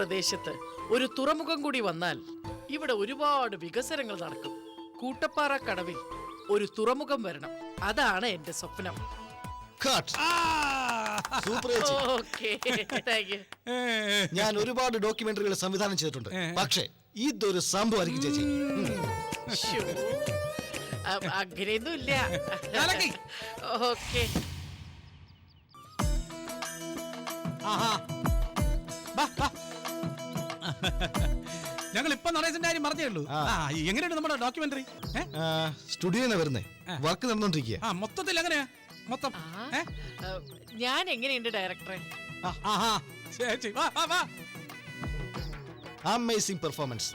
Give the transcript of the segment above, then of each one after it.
പ്രദേശത്ത് ഒരു തുറമുഖം കൂടി വന്നാൽ ഇവിടെ ഒരുപാട് വികസനങ്ങൾ നടക്കും. കൂട്ടപ്പാറ കടവിൽ ഒരു തുറമുഖം വരണം. അതാണ് എന്റെ സ്വപ്നം. കട്ട് സൂപ്പർ ചേച്ചി. ഓക്കെ താങ്ക് യു ഞാൻ ഒരുപാട് ഡോക്യുമെന്ററികൾ സംവിധാനം ചെയ്തിട്ടുണ്ട്. പക്ഷേ ഇതൊരു സംഭവമായിരിക്കും ചേച്ചി. ശ്ശോ. അ- അങ്ങനെയൊന്നും ഇല്ല. കലക്കി. ഓക്കെ ആഹാ. ഞങ്ങൾ ഇപ്പൊ നടേശന്റെ കാര്യം പറഞ്ഞേ ഉള്ളൂ. ആ. എങ്ങനെയുണ്ട് നമ്മുടെ ഡോക്യുമെന്ററി സ്റ്റുഡിയോന്ന് വരുന്നേ. വർക്ക് നടന്നോണ്ടിരിക്കുക ആ മൊത്തത്തിൽ എങ്ങനെയാ? മൊത്തം ആ. ഏ? ഞാൻ എങ്ങനെയുണ്ട് ഡയറക്ടറെ ചേച്ചി വാ വാ വാ. Amazing performance.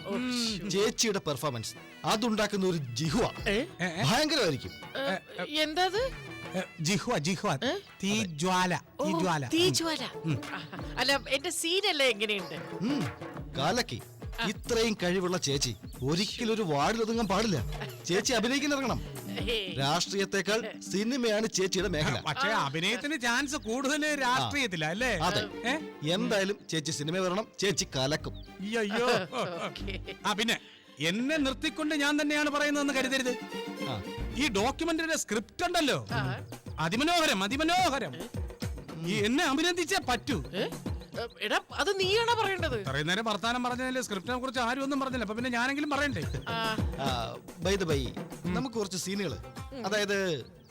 ചേച്ചിയുടെ പെർഫോമൻസ് അതുണ്ടാക്കുന്ന ഒരു ജിഹുവ. ഏ? ഏ, ഏ, ഭയങ്കരമായിരിക്കും. എന്താത്? ഏ, ജിഹ്വ ജിഹ്വ. ഏ? തീജ്വാല ഓ, തീജ്വാല തീജ്വാല അല്ല എന്റെ സീനല്ലേ എങ്ങനെയുണ്ട്? ഉം, കാലക്കി. ഇത്രയും കഴിവുള്ള ചേച്ചി. ഒരിക്കലും ഒരു വാർഡിൽ ഒതുങ്ങാൻ പാടില്ല. ചേച്ചി അഭിനയിക്കാൻ ഇറങ്ങണം ഹേ. രാഷ്ട്രീയത്തേക്കാൾ സിനിമയാണ് ചേച്ചിയുടെ മേഖല. പക്ഷേ അഭിനയത്തിന് ചാൻസ് കൂടുതൽ രാഷ്ട്രീയത്തില അല്ലേ? അതെ. എന്തായാലും ചേച്ചി സിനിമ വരണം ചേച്ചി കലക്കും. അയ്യോ. ആ പിന്നെ എന്നെ നിർത്തിക്കൊണ്ട് ഞാൻ തന്നെയാണ് പറയുന്നതെന്ന് കരുതരുത്. ഈ ഡോക്യുമെന്ററിയുടെ സ്ക്രിപ്റ്റ് ഉണ്ടല്ലോ. അതിമനോഹരം അതിമനോഹരം. ഈ എന്നെ അഭിനന്ദിച്ചേ പറ്റൂ. എടാ അത് നീയാണ് പറയേണ്ടത്? ഇത്രയും നേരം വർത്താനം പറഞ്ഞതിലെ സ്ക്രിപ്റ്റിനെ കുറിച്ച് ആരും ഒന്നും പറഞ്ഞില്ല. അപ്പൊ പിന്നെ ഞാനെങ്കിലും പറയണ്ടേ? ആ, ബൈ ദ ബൈ നമുക്ക് കുറച്ച് സീനുകൾ അതായത്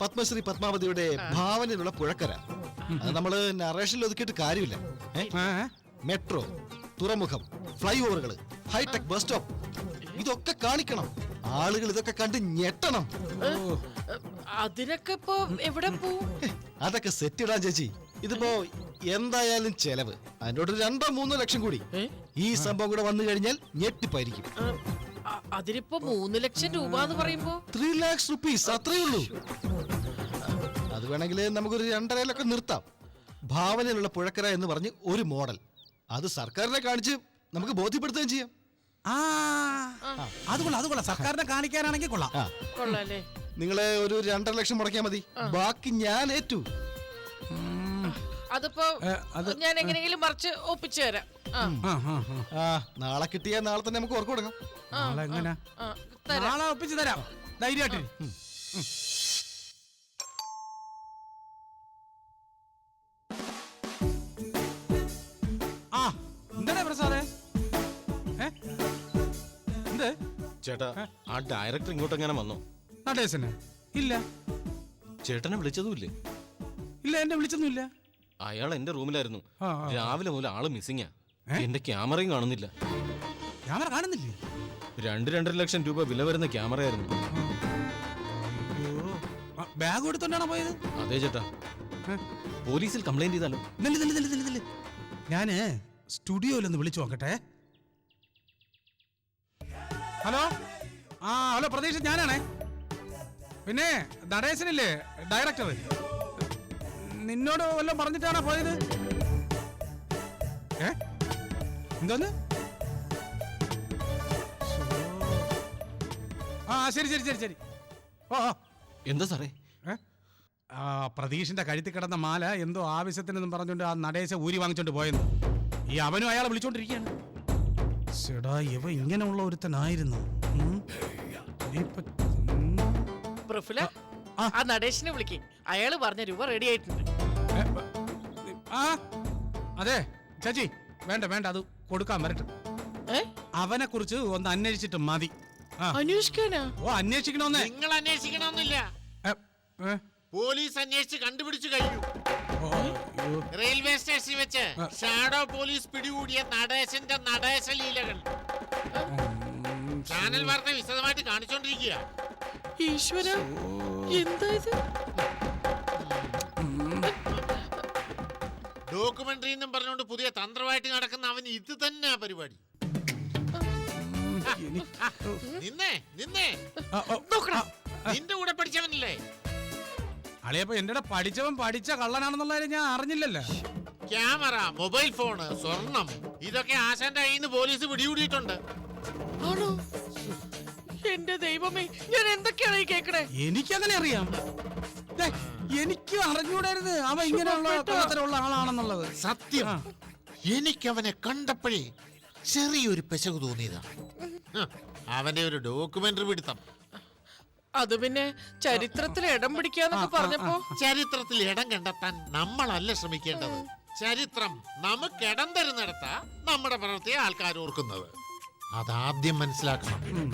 പത്മശ്രീ പത്മാവതിയുടെ ഭാവനയിലുള്ള പുഴക്കര. അത് നമ്മൾ നറേഷനിൽ ഒതുക്കിയിട്ട് കാര്യമില്ല. ഏ? മെട്രോ തുറമുഖം ഫ്ലൈ ഓവറുകൾ ഹൈടെക് ബസ് സ്റ്റോപ്പ് ഇതൊക്കെ കാണിക്കണം. ആളുകൾ ഇതൊക്കെ കണ്ട് ഞെട്ടണം. അതിനൊക്കെ ഇപ്പൊ എവിടെ പോവും? ഹെ, അതൊക്കെ സെറ്റ് ഇടാൻ ചേച്ചി. ഇതിപ്പോ എന്തായാലും ചെലവ്. അതിനോട് രണ്ടോ മൂന്നോ ലക്ഷം കൂടി. ഈ സംഭവം കൂടെ വന്നു കഴിഞ്ഞാൽ ഞെട്ടിപ്പായിരിക്കും. അതിനിപ്പോ മൂന്ന് ലക്ഷം രൂപ എന്ന് പറയുമ്പോ? ത്രീ ലാക്സ് റുപ്പീസ് അത്രേ ഉള്ളൂ. അത് വേണമെങ്കിൽ നമുക്കൊരു രണ്ടരയിലൊക്കെ നിർത്താം. ഭാവനയിലുള്ള പുഴക്കര എന്ന് പറഞ്ഞ് ഒരു മോഡൽ. അത് സർക്കാരിനെ കാണിച്ച് നമുക്ക് ബോധ്യപ്പെടുത്തുകയും ചെയ്യാം. ആ അത് കൊള്ളാം അത് കൊള്ളാം. സർക്കാരിനെ കാണിക്കാനാണെങ്കിൽ കൊള്ളാം. കൊള്ളാല്ലേ നിങ്ങളെ ഒരു രണ്ടര ലക്ഷം മുടക്കിയാൽ മതി. ബാക്കി ഞാൻ ഏറ്റു. അതിപ്പോ ഞാൻ എങ്ങനെയെങ്കിലും മറിച്ച് ഒപ്പിച്ചു തരാം. ആ, നാളെ കിട്ടിയാൽ നാളെ തന്നെ നമുക്ക് വർക്ക് കൊടുക്കാം. നാളെ എങ്ങനെ? നാളെ ഒപ്പിച്ചു തരാം. ധൈര്യമായിട്ട്. ആ. എന്താണ് പ്രസാദേ എന്ത്? ചേട്ടാ ആ ഡയറക്ടർ ഇങ്ങോട്ട് എങ്ങനെ വന്നു? നടേശന്. ഇല്ല. ചേട്ടനെ വിളിച്ചതുമില്ലേ ഇല്ല എന്നെ വിളിച്ചൊന്നുമില്ല. അയാൾ എന്റെ റൂമിലായിരുന്നു. ആ, ആ. രാവിലെ മുതൽ ആൾ മിസ്സിങ്ങാ? എന്റെ ക്യാമറയും കാണുന്നില്ല. ക്യാമറ കാണുന്നില്ലേ? രണ്ട് രണ്ടര ലക്ഷം രൂപ വില വരുന്ന ക്യാമറയായിരുന്നു. ബാഗ് എടുത്തോണ്ടാണോ പോയത്? അതെ ചേട്ടാ. ഏ? പോലീസിൽ കംപ്ലൈന്റ് ചെയ്താലോ? നില്ല് നില്ല് നില്ല് നില്ല് നില്ല്. ഞാൻ സ്റ്റുഡിയോയിലൊന്ന് വിളിച്ചു നോക്കട്ടെ. ഹലോ? ആ ഹലോ പ്രതീക്ഷ ഞാനാണേ. പിന്നെ നടേശനില്ലേ ഡയറക്ടർ നിന്നോട് വല്ലതും പറഞ്ഞിട്ടാണോ പോയത്? ഏ? എന്തോന്ന്? ആ ശരി ശരി ശരി ശരി. ഓ ഓ. എന്താ സാറേ? ഏ? ആ പ്രതീഷിന്റെ കഴുത്തിൽ കിടന്ന മാല എന്തോ ആവശ്യത്തിനെന്നും പറഞ്ഞുകൊണ്ട് ആ നടേശ ഊരി വാങ്ങിച്ചോണ്ട് പോയെന്ന്. ഈ അവനും അയാളെ വിളിച്ചോണ്ടിരിക്കുകയാണ്. ചേടാ ഇവ ഇങ്ങനെയുള്ള ഒരുത്തനായിരുന്നു. ഉം. ഇനിയിപ്പ- ഉം. പ്രഫുല ആ. ആ. വിളിക്കേ വിളിക്ക്. അയാൾ പറഞ്ഞ രൂപ റെഡി ആയിട്ടുണ്ട്. ആ അതെ ചേച്ചി വേണ്ട വേണ്ട അത് കൊടുക്കാൻ വരട്ടെ. ഏ? അവനെ കുറിച്ച് ഒന്ന് അന്വേഷിച്ചിട്ട് മതി. ആ. അന്വേഷിക്കാനാ? ഓ അന്വേഷിക്കണമെന്നേ നിങ്ങൾ അന്വേഷിക്കണമെന്നില്ല ഏ, ഏ, പോലീസ് അന്വേഷിച്ച് കണ്ടുപിടിച്ചു കഴിഞ്ഞു. ഓ, അയ്യോ. റെയിൽവേ സ്റ്റേഷനിൽ വെച്ച് ഷാഡോ പോലീസ് പിടികൂടിയ നടേശന്റെ നടേശ ലീലകൾ ചാനൽ വാർത്ത വിശദമായിട്ട് കാണിച്ചോണ്ടിരിക്കുക ഈശ്വര എന്താ ഇത്? ഡോക്യുമെന്ററി എന്നും പറഞ്ഞുകൊണ്ട് പുതിയ തന്ത്രമായിട്ട് നടക്കുന്ന അവൻ ഇത് തന്നെ പരിപാടി. ആ, നിന്നേ നിന്നേ. നിന്റെ കൂടെ പഠിച്ചവനല്ലേ? അളിയപ്പോ എന്റെ പഠിച്ചവൻ പഠിച്ച കള്ളനാണെന്നുള്ള കാര്യം ഞാൻ അറിഞ്ഞില്ലല്ലോ. ക്യാമറ മൊബൈൽ ഫോണ് സ്വർണം ഇതൊക്കെ ആശാന്റെ കയ്യിൽ നിന്ന് പോലീസ് പിടികൂടിയിട്ടുണ്ട്. എന്റെ ദൈവമേ ഞാൻ എന്തൊക്കെയാണ് ഈ കേക്കണേ? എനിക്കങ്ങനെ അറിയാം. ദേ, എനിക്ക് അറിഞ്ഞൂടായിരുന്നു അവൻ ഇങ്ങനെയുള്ള. കൊള്ളത്തരമുള്ള ആളാണെന്നുള്ളത്. സത്യം. എനിക്ക് എനിക്കവനെ കണ്ടപ്പോഴേ ചെറിയൊരു പെശക് തോന്നിയതാണ് ഹ്, അവന്റെ ഒരു ഡോക്യുമെന്ററി പിടുത്തം. അത് പിന്നെ ചരിത്രത്തിൽ ഇടം പിടിക്കാന്നൊക്കെ പറഞ്ഞപ്പോ? ചരിത്രത്തിൽ ഇടം കണ്ടെത്താൻ നമ്മളല്ല ശ്രമിക്കേണ്ടത്. ചരിത്രം നമുക്ക് ഇടം തരുന്നിടത്ത നമ്മുടെ പ്രവൃത്തിയെ ആൾക്കാർ ഓർക്കുന്നത്. അതാദ്യം മനസ്സിലാക്കണം. ഉം.